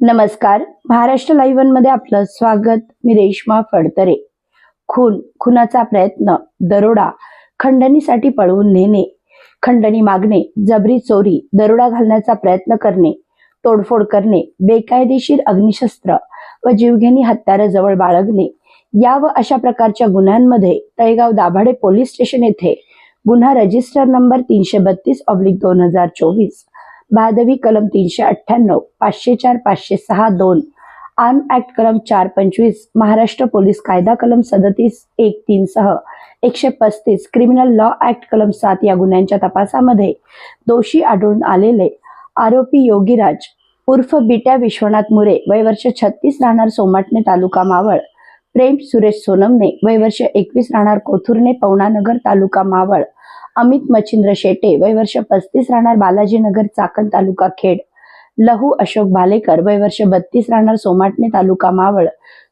नमस्कार. महाराष्ट्र लाईव्हमध्ये आपलं स्वागत. मी रेश्मा फडतरे. खून खुनाचा प्रयत्न दरोडा खंडणीसाठी पळवून नेणे खंडणी मागणे जबरी चोरी दरोडा घालण्याचा प्रयत्न करणे तोडफोड करणे बेकायदेशीर अग्निशस्त्र व जीवघेणी हत्यारं जवळ बाळगणे या व अशा प्रकारच्या गुन्ह्यांमध्ये तळेगाव दाभाडे पोलीस स्टेशन येथे गुन्हा रजिस्टर नंबर तीनशे बत्तीस ऑब्लिक दोन हजार चोवीस भादवी कलम तीनशे अठ्ठ्याण्णव पाचशे चार पाचशे सहा दोन. आर्म ऍक्ट कलम चार पंचवीस महाराष्ट्र पोलीस कायदा कलम सदतीस एक तीन सह. एकशे पस्तीस क्रिमिनल लॉ ऍक्ट कलम सात या गुन्ह्यांच्या तपासामध्ये दोषी आढळून आलेले आरोपी योगीराज उर्फ बिट्या विश्वनाथ मुरे वयवर्ष छत्तीस राहणार सोमाटणे तालुका मावळ. प्रेम सुरेश सोनमने वयवर्ष एकवीस राहणार कोथुर्णे पवनानगर तालुका मावळ. अमित मच्छिंद्र शेटे वय वर्ष पस्तीस राहणार बालाजीनगर चाकण तालुका खेड. लहू अशोक भालेकर वय वर्ष बत्तीस राहणार सोमाटणे तालुका मावळ.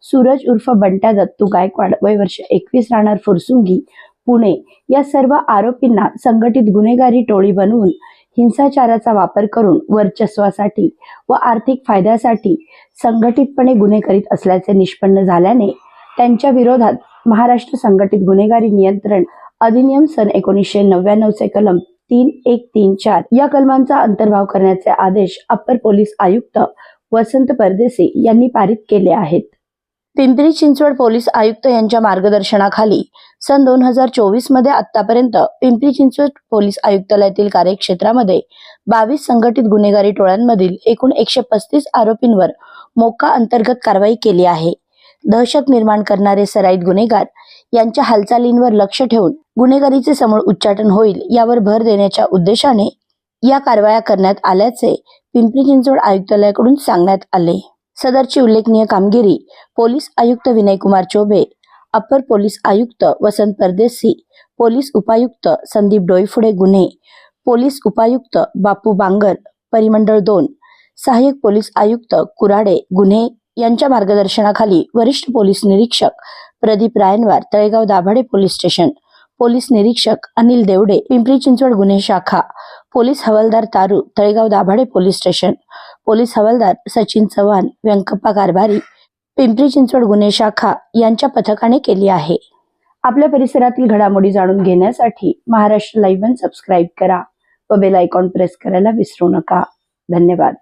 सूरज उर्फ बंट्या दत्तू गायकवाड वय वर्ष एकवीस राहणार फुरसुंगी पुणे. या सर्व आरोपींना संघटित गुन्हेगारी टोळी बनवून हिंसाचाराचा वापर करून वर्चस्वासाठी व आर्थिक फायद्यासाठी संघटितपणे गुन्हे करीत असल्याचे निष्पन्न झाल्याने त्यांच्या विरोधात महाराष्ट्र संघटित गुन्हेगारी नियंत्रण अधिनियम सन एकोणीसशे नव्याण्णवचे कलम तीन एक तीन चार या कलमांचा अंतर्भाव करण्याचे आदेश अप्पर पोलीस आयुक्त वसंत परदेसी यांनी पारित केले आहेत. पिंपरी चिंचवड पोलीस आयुक्त यांच्या मार्गदर्शनाखाली सन दोन हजार चोवीसमध्ये आतापर्यंत पिंपरी चिंचवड पोलीस आयुक्तालयातील कार्यक्षेत्रामध्ये बावीस संघटित गुन्हेगारी टोळ्यांमधील एकूण एकशे पस्तीस आरोपींवर मोका अंतर्गत कारवाई केली आहे. दहशत निर्माण करणारे सराईत गुन्हेगार यांच्या हालचालींवर लक्ष ठेवून गुन्हेगारीचे समूळ उच्चाटन होईल यावर भर देण्याच्या उद्देशाने या कारवाया करण्यात आल्याचे पिंपरी चिंचवड आयुक्तालयाकडून सांगण्यात आले. सदरची उल्लेखनीय कामगिरी पोलीस आयुक्त विनयकुमार चोबे अप्पर पोलीस आयुक्त वसंत परदेसी पोलीस उपायुक्त संदीप डोईफुडे गुन्हे पोलीस उपायुक्त बापू बांगर परिमंडळ दोन सहाय्यक पोलीस आयुक्त कुराडे गुन्हे यांच्या मार्गदर्शनाखाली वरिष्ठ पोलीस निरीक्षक Pradeep Rainwar Talegaon Dabhade police station police निरीक्षक अनिल देवडे पिंपरी चिंचवड गुन्हे शाखा पोलीस हवालदार Taru Talegaon Dabhade police station police हवालदार सचिन चव्हाण व्यंकप्पा कारभारी पिंपरी चिंचवड गुन्हे शाखा यांच्या पथकाने केली आहे. आपल्या परिसरातील घडामोडी जाणून घेण्यासाठी महाराष्ट्र लाईव्ह सबस्क्राईब करा व बेल आयकॉन प्रेस करायला विसरू नका. धन्यवाद.